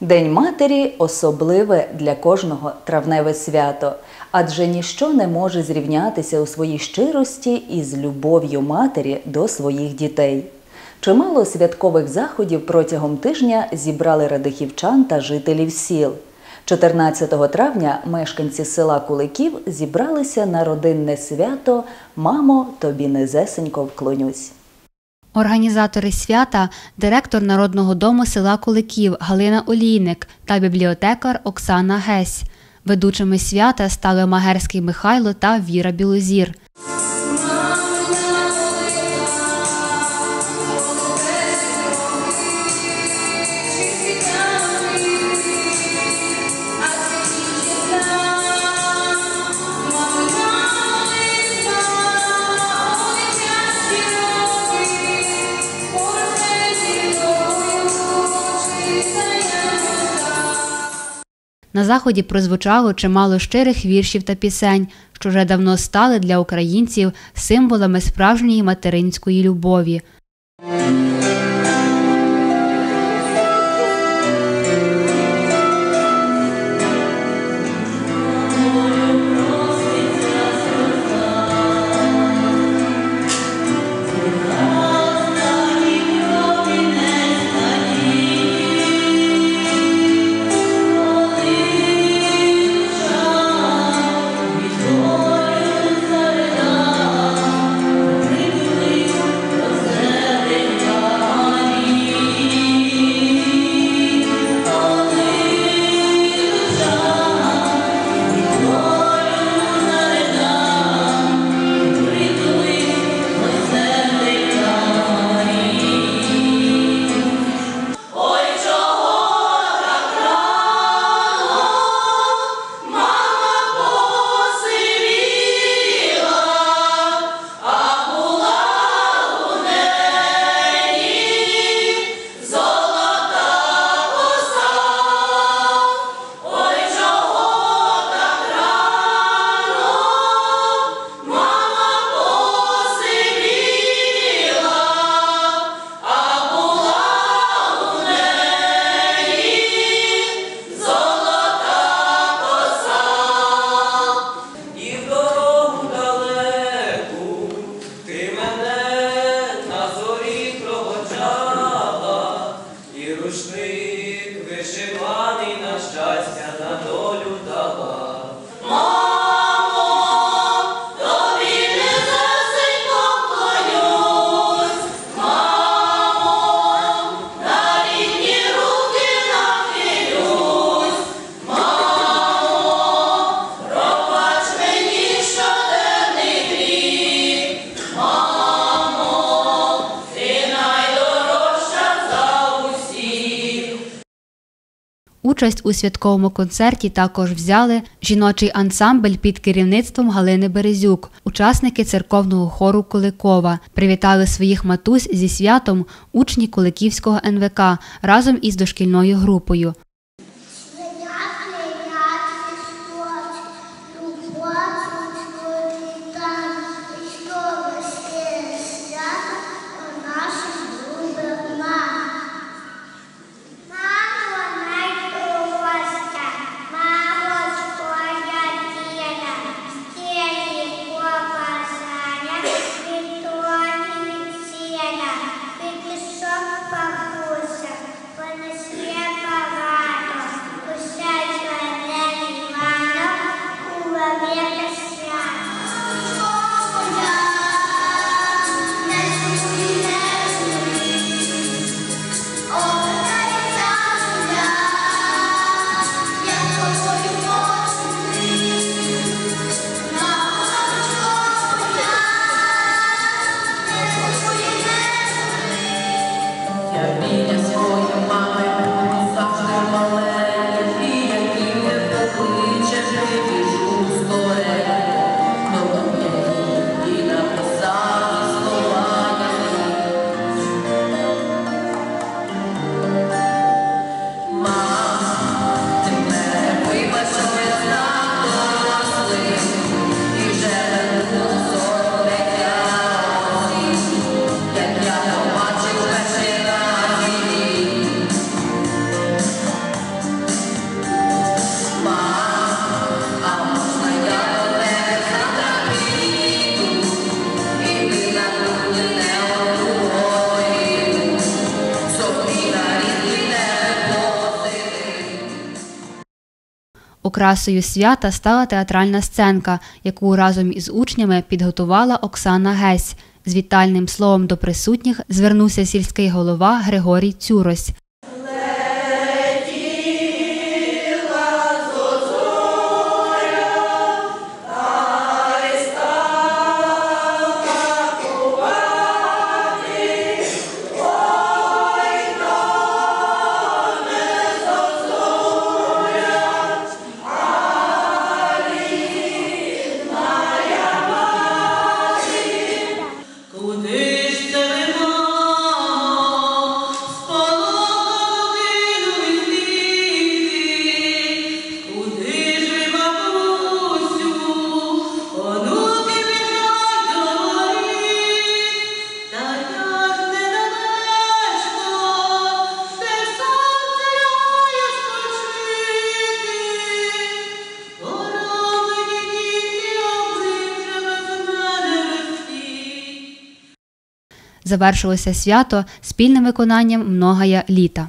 День матері особливе для кожного травневе свято, адже ніщо не може зрівнятися у своїй щирості із любов'ю матері до своїх дітей. Чимало святкових заходів протягом тижня зібрали радихівчан та жителів сіл. 14 травня мешканці села Куликів зібралися на родинне свято Мамо, тобі незесенько вклонюсь. Організатори свята директор Народного дому села Куликів Галина Олійник та бібліотекар Оксана Гесь. Ведучими свята стали Магерський Михайло та Віра Білозір. На заході прозвучало чимало щирих віршів та пісень, що вже давно стали для українців символами справжньої материнської любові. Участь у святковому концерті також взяли жіночий ансамбль під керівництвом Галини Березюк, учасники церковного хору Куликова. Привітали своїх матусь зі святом учні Куликівського НВК разом із дошкільною групою. yeah Окрасою свята стала театральна сценка, яку разом із учнями підготувала Оксана Гесь. З вітальним словом до присутніх звернувся сільський голова Григорій Цюрось. Завершилося свято спільним виконанням многая літа.